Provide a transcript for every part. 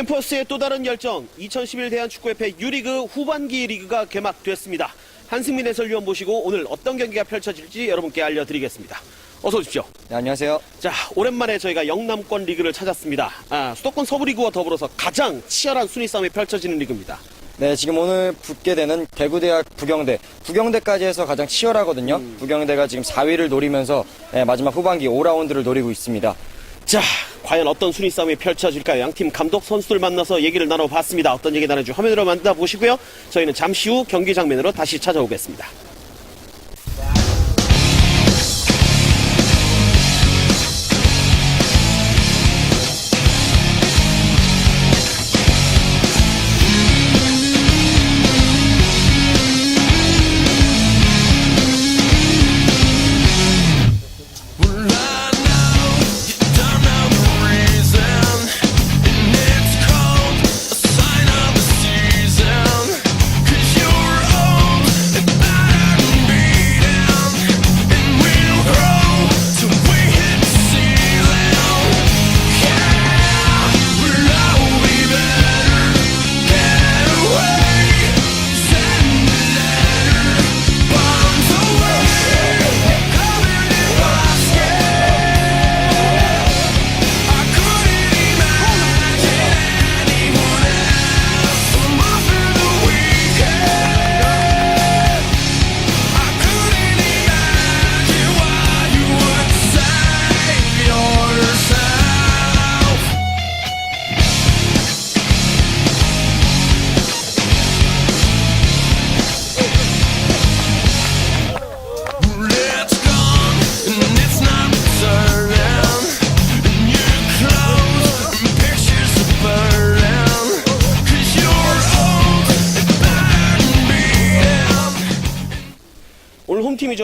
캠퍼스의 또 다른 열정 2011 대한축구협회 유리그 후반기 리그가 개막됐습니다. 한승민 해설위원 모시고 오늘 어떤 경기가 펼쳐질지 여러분께 알려드리겠습니다. 어서 오십시오. 네, 안녕하세요. 자, 오랜만에 저희가 영남권 리그를 찾았습니다. 아, 수도권 서부 리그와 더불어서 가장 치열한 순위 싸움이 펼쳐지는 리그입니다. 네, 지금 오늘 붙게 되는 대구대학 부경대. 부경대까지 해서 가장 치열하거든요. 부경대가 지금 4위를 노리면서 네, 마지막 후반기 5라운드를 노리고 있습니다. 자, 과연 어떤 순위 싸움이 펼쳐질까요? 양팀 감독 선수들 만나서 얘기를 나눠봤습니다. 어떤 얘기 나눠주 화면으로 만나보시고요. 저희는 잠시 후 경기 장면으로 다시 찾아오겠습니다.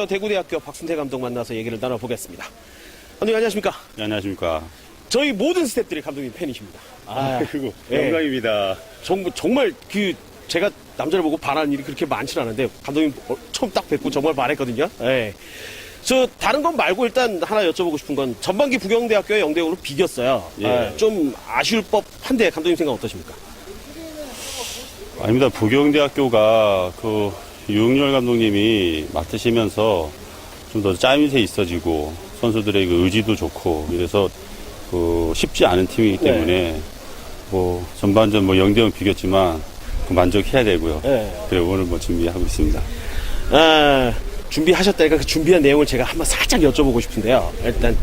홈팀이죠. 대구대학교 박순태 감독 만나서 얘기를 나눠보겠습니다. 감독님 안녕하십니까? 네, 안녕하십니까. 저희 모든 스태프들이 감독님 팬이십니다. 아, 그리고 예. 영광입니다. 정, 정말 그 제가 남자를 보고 반하는 일이 그렇게 많지는 않은데 감독님 어, 처음 딱 뵙고 정말 반했거든요. 예. 저 다른 건 말고 일단 하나 여쭤보고 싶은 건 전반기 부경대학교에 0대 0으로 비겼어요. 예. 아, 좀 아쉬울 법한데 감독님 생각 어떠십니까? 아닙니다. 부경대학교가 그 유흥열 감독님이 맡으시면서 좀 더 짜임새 있어지고 선수들의 그 의지도 좋고 이래서 그 쉽지 않은 팀이기 네. 때문에 뭐 전반전 뭐 0대 0 비겼지만 그 만족해야 되고요. 예. 그래 오늘 뭐 준비하고 있습니다. 아, 준비하셨다니까 그 준비한 내용을 제가 한번 살짝 여쭤보고 싶은데요. 일단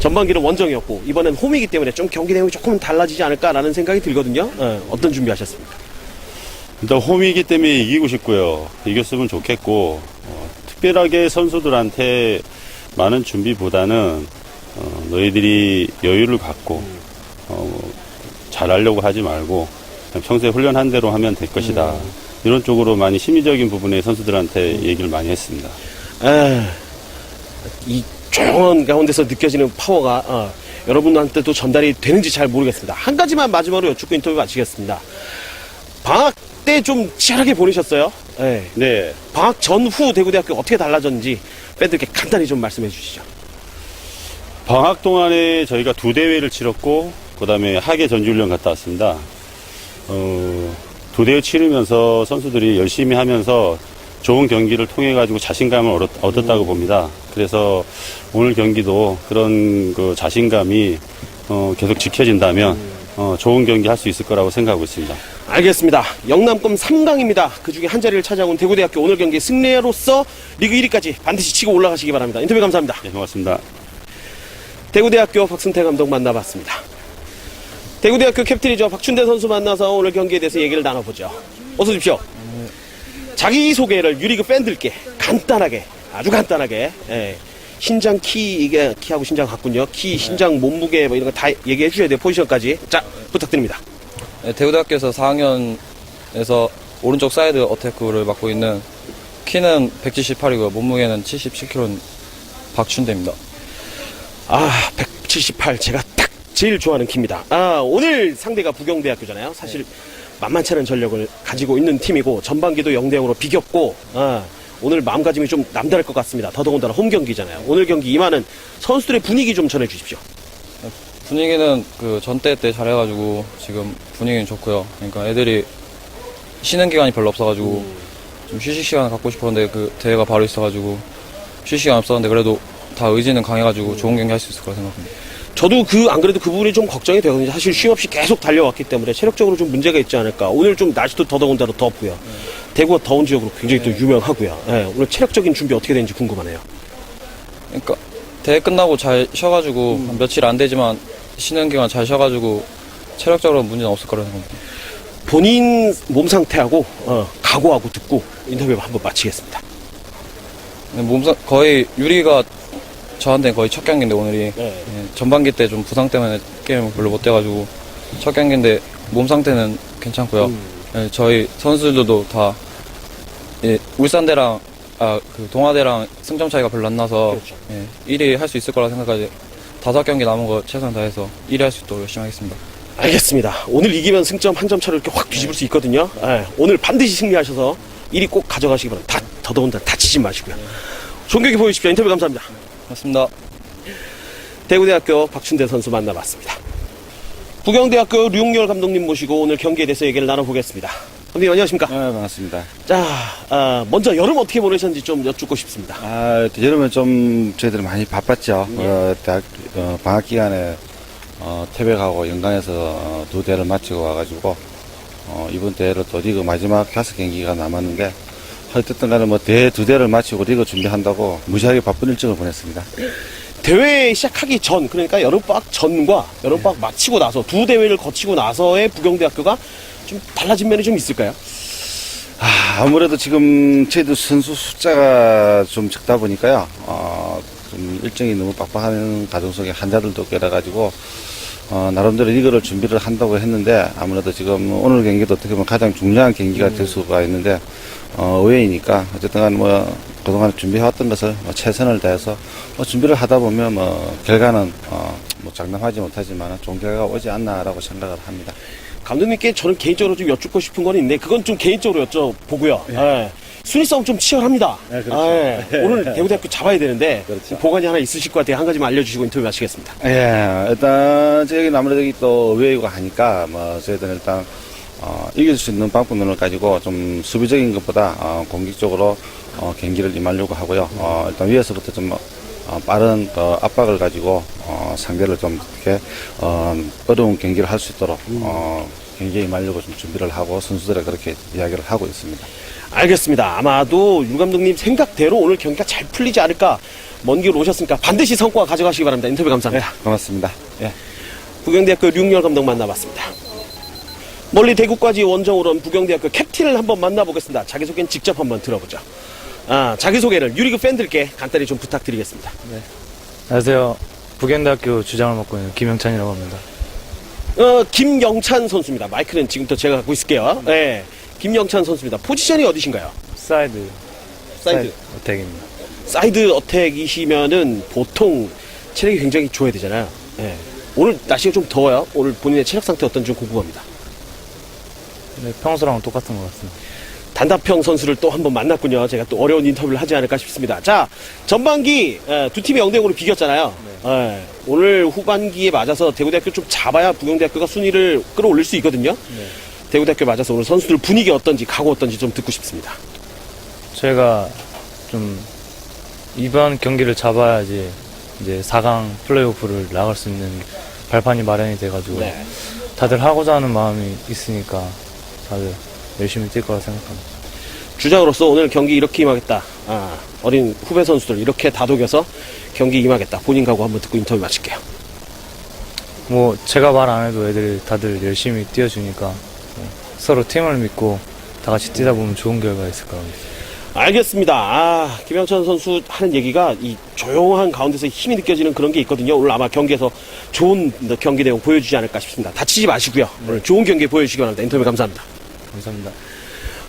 전반기는 원정이었고 이번엔 홈이기 때문에 좀 경기 내용이 조금 달라지지 않을까라는 생각이 들거든요. 예, 어떤 준비하셨습니까? 일단 홈이기 때문에 이기고 싶고요. 이겼으면 좋겠고 어, 특별하게 선수들한테 많은 준비보다는 어, 너희들이 여유를 갖고 어, 잘하려고 하지 말고 평소에 훈련한 대로 하면 될 것이다. 이런 쪽으로 많이 심리적인 부분에 선수들한테 얘기를 많이 했습니다. 아, 이 조용한 가운데서 느껴지는 파워가 어, 여러분한테도 전달이 되는지 잘 모르겠습니다. 한 가지만 마지막으로 여쭙고 인터뷰 마치겠습니다. 방학 때 좀 치열하게 보내셨어요? 예. 네. 방학 전후 대구대학교 어떻게 달라졌는지 팬들께 간단히 좀 말씀해 주시죠. 방학 동안에 저희가 두 대회를 치렀고 그다음에 하계 전지훈련 갔다 왔습니다. 어, 두 대회 치르면서 선수들이 열심히 하면서 좋은 경기를 통해 가지고 자신감을 얻었, 얻었다고 봅니다. 그래서 오늘 경기도 그런 그 자신감이 어, 계속 지켜진다면 어, 좋은 경기 할 수 있을 거라고 생각하고 있습니다. 알겠습니다. 영남권 3강입니다. 그 중에 한 자리를 찾아온 대구대학교 오늘 경기 승리로서 리그 1위까지 반드시 치고 올라가시기 바랍니다. 인터뷰 감사합니다. 네, 고맙습니다. 대구대학교 박승태 감독 만나봤습니다. 대구대학교 캡틴이죠. 박춘대 선수 만나서 오늘 경기에 대해서 얘기를 나눠보죠. 어서 오십시오. 자기 소개를 유리그 팬들께 간단하게, 아주 간단하게, 예. 신장 키, 이게 키하고 신장 같군요. 키, 신장, 몸무게, 뭐 이런 거 다 얘기해 주셔야 돼요. 포지션까지. 자, 부탁드립니다. 네, 대구대학교에서 4학년에서 오른쪽 사이드 어태크를 맡고 있는 키는 178이고요. 몸무게는 77kg인 박춘대입니다. 아, 178. 제가 딱 제일 좋아하는 키입니다. 아, 오늘 상대가 부경대학교잖아요. 사실 만만치 않은 전력을 가지고 있는 팀이고 전반기도 0대 0으로 비겼고 아, 오늘 마음가짐이 좀 남다를 것 같습니다. 더더군다나 홈 경기잖아요. 오늘 경기 임하는 선수들의 분위기 좀 전해 주십시오. 분위기는 그 전대 때 잘해가지고 지금 분위기는 좋고요. 그러니까 애들이 쉬는 기간이 별로 없어가지고 좀 휴식 시간 갖고 싶었는데 그 대회가 바로 있어가지고 휴식 시간 없었는데 그래도 다 의지는 강해가지고 좋은 경기 할 수 있을 거라 생각합니다. 저도 그 안 그래도 그 부분이 좀 걱정이 되거든요. 사실 쉼 없이 계속 달려왔기 때문에 체력적으로 좀 문제가 있지 않을까. 오늘 좀 날씨도 더더군다나 덥고요. 대구가 더운 지역으로 굉장히 또 유명하고요. 예, 오늘 체력적인 준비 어떻게 되는지 궁금하네요. 그러니까 대회 끝나고 잘 쉬어가지고 한 며칠 안 되지만 쉬는 기간 잘 쉬어가지고 체력적으로 문제는 없을 거라 생각합니다. 본인 몸 상태하고 어, 각오하고 듣고 인터뷰 한번 마치겠습니다. 근데 몸상 거의 유리가 저한테 거의 첫 경기인데 오늘이 네. 예, 전반기 때 좀 부상 때문에 게임을 별로 못 돼가지고 첫 경기인데 몸 상태는 괜찮고요. 예, 저희 선수들도 다 예, 울산대랑 아, 그 동아대랑 승점 차이가 별로 안 나서 그렇죠. 예, 1위 할 수 있을 거라 생각하지 다섯 경기 남은 거 최선 다해서 1위 할 수 있도록 열심히 하겠습니다. 알겠습니다. 오늘 이기면 승점 한 점 차로 이렇게 확 뒤집을 수 있거든요. 예, 오늘 반드시 승리하셔서 1위 꼭 가져가시기 바랍니다. 다, 더더군다나 다치지 마시고요. 좋은 경기 보여주십시오. 인터뷰 감사합니다. 맞습니다. 대구대학교 박춘대 선수 만나봤습니다. 부경대학교 류용열 감독님 모시고 오늘 경기에 대해서 얘기를 나눠보겠습니다. 감독님 안녕하십니까? 네, 반갑습니다. 자, 아, 먼저 여름 어떻게 보내셨는지 좀 여쭙고 싶습니다. 아, 여름에 좀 저희들 많이 바빴죠. 어, 대학, 어, 방학 기간에 어, 태백하고 영광에서 어, 두 대를 마치고 와가지고 어, 이번 대회로 또 리그 마지막 다섯 경기가 남았는데 어쨌든 간에 뭐 대회 두 대를 마치고 리그 준비한다고 무지하게 바쁜 일정을 보냈습니다. 대회 시작하기 전, 그러니까 여름방학 전과 여름방학 마치고 나서 두 대회를 거치고 나서의 부경대학교가 좀 달라진 면이 좀 있을까요? 아, 아무래도 지금 저희도 선수 숫자가 좀 적다 보니까요. 어, 좀 일정이 너무 빡빡한 가정 속에 환자들도 껴라가지고 어, 나름대로 리그를 준비를 한다고 했는데 아무래도 지금 오늘 경기도 어떻게 보면 가장 중요한 경기가 될 수가 있는데 어, 의회이니까 어쨌든 간에 뭐 그동안 준비해왔던 것을 뭐 최선을 다해서 뭐 준비를 하다 보면 뭐 결과는 어, 뭐 장담하지 못하지만 좋은 결과가 오지 않나라고 생각을 합니다. 감독님께 저는 개인적으로 좀 여쭙고 싶은 건 있는데 그건 좀 개인적으로 여쭤보고요. 예. 순위 싸움 좀 치열합니다. 네, 그렇죠. 아, 예. 오늘 대구대학교 잡아야 되는데 그렇죠. 보관이 하나 있으실 것 같아요. 한 가지만 알려주시고 인터뷰 마치겠습니다. 예, 일단 저희는 아무래도 또 의회이고 하니까 뭐 저희들은 일단 어, 이길 수 있는 방법론을 가지고 좀 수비적인 것보다 어, 공격적으로 어, 경기를 임하려고 하고요. 어, 일단 위에서부터 좀 어, 빠른 어, 압박을 가지고 어, 상대를 좀 이렇게 어, 어려운 경기를 할 수 있도록 어, 경기에 임하려고 좀 준비를 하고 선수들에 그렇게 이야기를 하고 있습니다. 알겠습니다. 아마도 유 감독님 생각대로 오늘 경기가 잘 풀리지 않을까. 먼 길 오셨으니까 반드시 성과 가져가시기 바랍니다. 인터뷰 감사합니다. 고맙습니다. 예. 부경대학교 류용열 감독 만나봤습니다. 멀리 대구까지 원정으로 온 부경대학교 캡틴을 한번 만나보겠습니다. 자기소개는 직접 한번 들어보죠. 아, 자기소개를 유리그 팬들께 간단히 좀 부탁드리겠습니다. 안녕하세요. 부경대학교 주장을 맡고 있는 김영찬이라고 합니다. 어, 김영찬 선수입니다. 마이크는 지금부터 제가 갖고 있을게요. 네. 김영찬 선수입니다. 포지션이 어디신가요? 사이드, 사이드. 어택입니다. 사이드 어택이시면은 보통 체력이 굉장히 좋아야 되잖아요. 예. 오늘 날씨가 좀 더워요. 오늘 본인의 체력 상태 어떤지 좀 궁금합니다. 네, 평소랑 똑같은 것 같습니다. 단답형 선수를 또 한번 만났군요. 제가 또 어려운 인터뷰를 하지 않을까 싶습니다. 자, 전반기 예, 두 팀이 0대 0으로 비겼잖아요. 예, 오늘 후반기에 맞아서 대구대학교 좀 잡아야 부경대학교가 순위를 끌어올릴 수 있거든요. 대구대학교 맞아서 오늘 선수들 분위기 어떤지 각오 어떤지 좀 듣고 싶습니다. 저희가 좀 이번 경기를 잡아야지 이제 4강 플레이오프를 나갈 수 있는 발판이 마련이 돼가지고 네. 다들 하고자 하는 마음이 있으니까 다들 열심히 뛸 거라 생각합니다. 주장으로서 오늘 경기 이렇게 임하겠다. 아, 어린 후배 선수들 이렇게 다독여서 경기 임하겠다. 본인 각오 한번 듣고 인터뷰 마칠게요. 뭐 제가 말 안 해도 애들이 다들 열심히 뛰어주니까 뭐 서로 팀을 믿고 다 같이 뛰다 보면 좋은 결과가 있을 거라고 믿습니다. 알겠습니다. 아, 김영찬 선수 하는 얘기가 이 조용한 가운데서 힘이 느껴지는 그런 게 있거든요. 오늘 아마 경기에서 좋은 경기 내용 보여주지 않을까 싶습니다. 다치지 마시고요. 오늘 좋은 경기 보여주시기 바랍니다. 인터뷰 감사합니다. 감사합니다.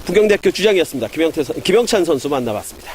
부경대학교 주장이었습니다. 김영태, 선- 김영찬 선수 만나봤습니다.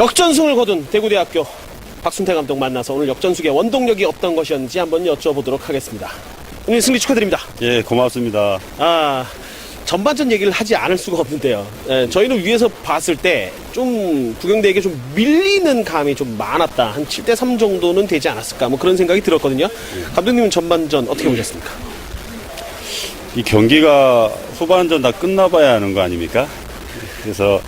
역전승을 거둔 대구대학교 박순태 감독 만나서 오늘 역전승의 원동력이 없던 것이었는지 한번 여쭤보도록 하겠습니다. 오늘 승리 축하드립니다. 예, 고맙습니다. 아, 전반전 얘기를 하지 않을 수가 없는데요. 예, 저희는 위에서 봤을 때 좀 구경대에게 좀 밀리는 감이 좀 많았다. 한 7대 3 정도는 되지 않았을까. 뭐 그런 생각이 들었거든요. 감독님은 전반전 어떻게 보셨습니까? 이 경기가 후반전 다 끝나봐야 하는 거 아닙니까? 그래서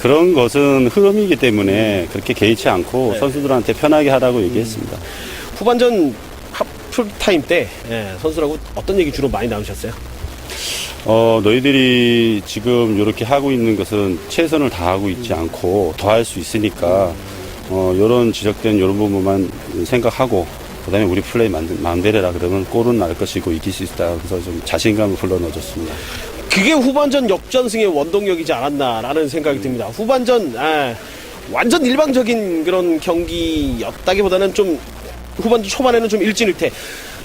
그런 것은 흐름이기 때문에 그렇게 개의치 않고 선수들한테 편하게 하라고 얘기했습니다. 후반전 하프타임 때 예, 선수라고 어떤 얘기 주로 많이 나누셨어요? 어, 너희들이 지금 이렇게 하고 있는 것은 최선을 다하고 있지 않고 더 할 수 있으니까, 어, 요런 지적된 요런 부분만 생각하고, 그 다음에 우리 플레이 만들, 마음대로 해라. 그러면 골은 날 것이고 이길 수 있다. 그래서 좀 자신감을 불러넣어줬습니다. 그게 후반전 역전승의 원동력이지 않았나라는 생각이 듭니다. 후반전 아, 완전 일방적인 그런 경기였다기보다는 좀 후반전 초반에는 좀 일진일퇴.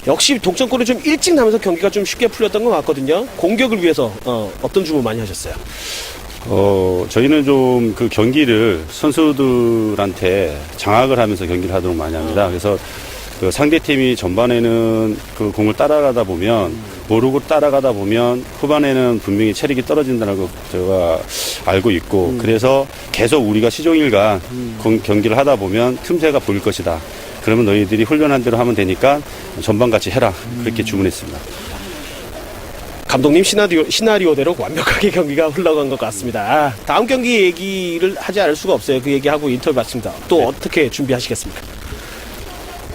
역시 동점골을 좀 일찍 나면서 경기가 좀 쉽게 풀렸던 것 같거든요. 공격을 위해서 어, 어떤 주문 많이 하셨어요? 어, 저희는 좀 그 경기를 선수들한테 장악을 하면서 경기를 하도록 많이 합니다. 그래서 그 상대팀이 전반에는 그 공을 따라가다 보면 모르고 따라가다 보면 후반에는 분명히 체력이 떨어진다는 걸 제가 알고 있고 그래서 계속 우리가 시종일관 공- 경기를 하다 보면 틈새가 보일 것이다. 그러면 너희들이 훈련한 대로 하면 되니까 전반같이 해라. 그렇게 주문했습니다. 감독님 시나리오, 시나리오대로 완벽하게 경기가 흘러간 것 같습니다. 아, 다음 경기 얘기를 하지 않을 수가 없어요. 그 얘기하고 인터뷰 받습니다. 또 어떻게 준비하시겠습니까?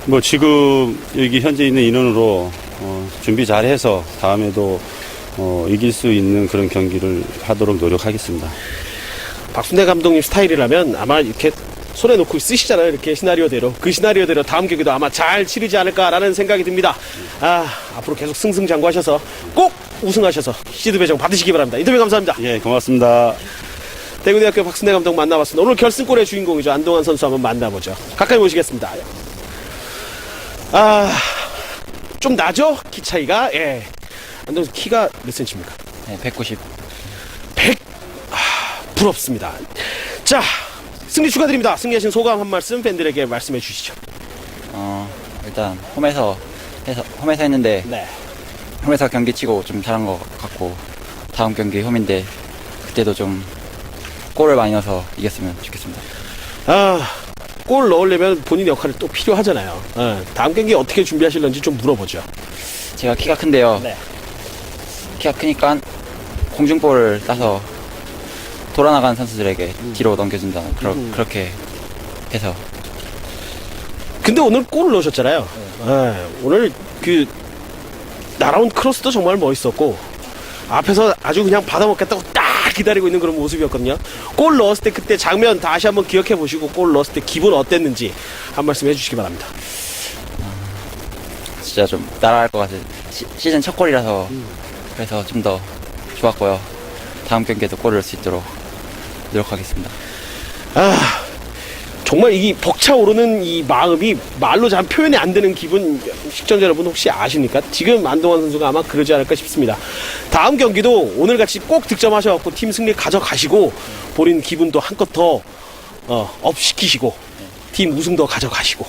뭐 지금 여기 현재 있는 인원으로 어, 준비 잘해서 다음에도 어, 이길 수 있는 그런 경기를 하도록 노력하겠습니다. 박순대 감독님 스타일이라면 아마 이렇게 손에 놓고 쓰시잖아요. 이렇게 시나리오대로. 그 시나리오대로 다음 경기도 아마 잘 치르지 않을까라는 생각이 듭니다. 아, 앞으로 계속 승승장구하셔서 꼭 우승하셔서 시드 배정 받으시기 바랍니다. 인터뷰 감사합니다. 예, 고맙습니다. 대구대학교 박순대 감독 만나봤습니다. 오늘 결승골의 주인공이죠. 안동환 선수 한번 만나보죠. 가까이 모시겠습니다. 아, 좀 나죠? 키 차이가? 예. 선수 키가 몇 센치입니까? 네, 190. 100. 아, 부럽습니다. 자, 승리 축하드립니다. 승리하신 소감 한 말씀 팬들에게 말씀해 주시죠. 어, 일단 홈에서 해서 홈에서 했는데 네. 홈에서 경기 치고 좀 잘한 것 같고 다음 경기 홈인데 그때도 좀 골을 많이 넣어서 이겼으면 좋겠습니다. 아, 골 넣으려면 본인 역할이 또 필요하잖아요. 예, 다음 경기 어떻게 준비하실런지 좀 물어보죠. 제가 키가 큰데요. 네. 키가 크니까 공중볼을 따서 돌아나간 선수들에게 뒤로 넘겨준다는 그러, 그렇게 해서 근데 오늘 골을 넣으셨잖아요. 예, 오늘 그 날아온 크로스도 정말 멋있었고 앞에서 아주 그냥 받아먹겠다고 딱 기다리고 있는 그런 모습이었거든요. 골 넣었을 때 그때 장면 다시 한번 기억해 보시고 골 넣었을 때 기분 어땠는지 한 말씀 해주시기 바랍니다. 진짜 좀 따라할 것 같은 시, 시즌 첫 골이라서 그래서 좀 더 좋았고요. 다음 경기에도 골을 넣을 수 있도록 노력하겠습니다. 아 정말 이 벅차오르는 이 마음이 말로 잘 표현이 안 되는 기분 시청자 여러분 혹시 아십니까? 지금 안동환 선수가 아마 그러지 않을까 싶습니다. 다음 경기도 오늘 같이 꼭 득점하셔갖고 팀 승리 가져가시고 본인 기분도 한껏 더 어, 업시키시고 팀 우승도 가져가시고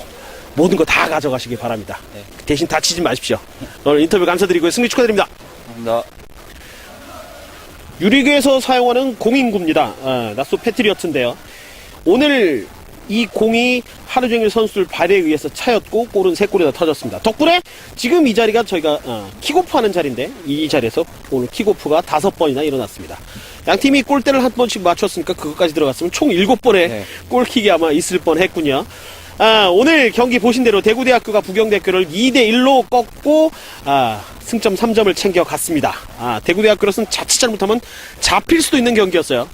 모든 거 다 가져가시기 바랍니다. 대신 다치지 마십시오. 오늘 인터뷰 감사드리고요. 승리 축하드립니다. 감사합니다. 유리그에서 사용하는 공인구입니다. 아, 나소 패트리어트인데요. 오늘 이 공이 하루 종일 선수들 발에 의해서 차였고 골은 세 골이나 터졌습니다. 덕분에 지금 이 자리가 저희가 어, 킥오프 하는 자리인데 이 자리에서 오늘 킥오프가 다섯 번이나 일어났습니다. 양 팀이 골대를 한 번씩 맞췄으니까 그것까지 들어갔으면 총 일곱 번의 네. 골킥이 아마 있을 뻔했군요. 아, 오늘 경기 보신 대로 대구대학교가 부경대학교를 2대1로 꺾고 아, 승점 3점을 챙겨갔습니다. 아, 대구대학교로서는 자칫 잘못하면 잡힐 수도 있는 경기였어요.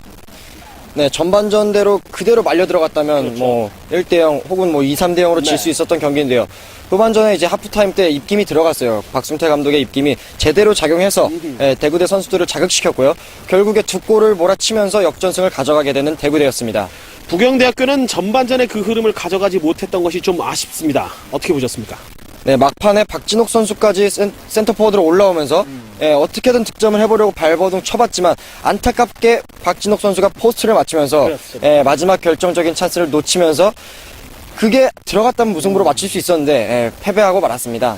네, 전반전대로 그대로 말려 들어갔다면 뭐 1대 0 혹은 뭐 2, 3대 0으로 질 수 있었던 경기인데요. 후반전에 이제 하프타임 때 입김이 들어갔어요. 박승태 감독의 입김이 제대로 작용해서 예, 대구대 선수들을 자극시켰고요. 결국에 두 골을 몰아치면서 역전승을 가져가게 되는 대구대였습니다. 부경대학교는 전반전에 그 흐름을 가져가지 못했던 것이 좀 아쉽습니다. 어떻게 보셨습니까? 네, 막판에 박진욱 선수까지 센, 센터 포워드로 올라오면서 예, 어떻게든 득점을 해보려고 발버둥 쳐봤지만 안타깝게 박진욱 선수가 포스트를 맞추면서 그렇습니다. 예, 마지막 결정적인 찬스를 놓치면서 그게 들어갔다면 무승부로 맞출 수 있었는데 예, 패배하고 말았습니다.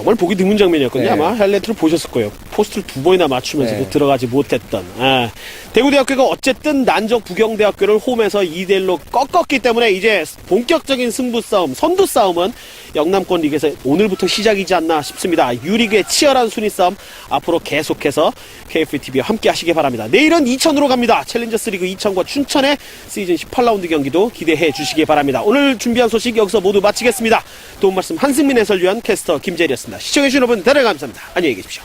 정말 보기 드문 장면이었거든요. 네. 아마 하이라이트를 보셨을 거예요. 포스트를 두 번이나 맞추면서도 네. 들어가지 못했던. 아, 대구대학교가 어쨌든 난적 부경대학교를 홈에서 2대1로 꺾었기 때문에 이제 본격적인 승부 싸움, 선두 싸움은 영남권 리그에서 오늘부터 시작이지 않나 싶습니다. 유리그의 치열한 순위 싸움 앞으로 계속해서 KFTV와 함께 하시기 바랍니다. 내일은 이천으로 갑니다. 챌린저스 리그 이천과 춘천의 시즌 18라운드 경기도 기대해 주시기 바랍니다. 오늘 준비한 소식 여기서 모두 마치겠습니다. 도움 말씀 한승민 해설위원 캐스터 김재 시청해주신 여러분 대단히 감사합니다. 안녕히 계십시오.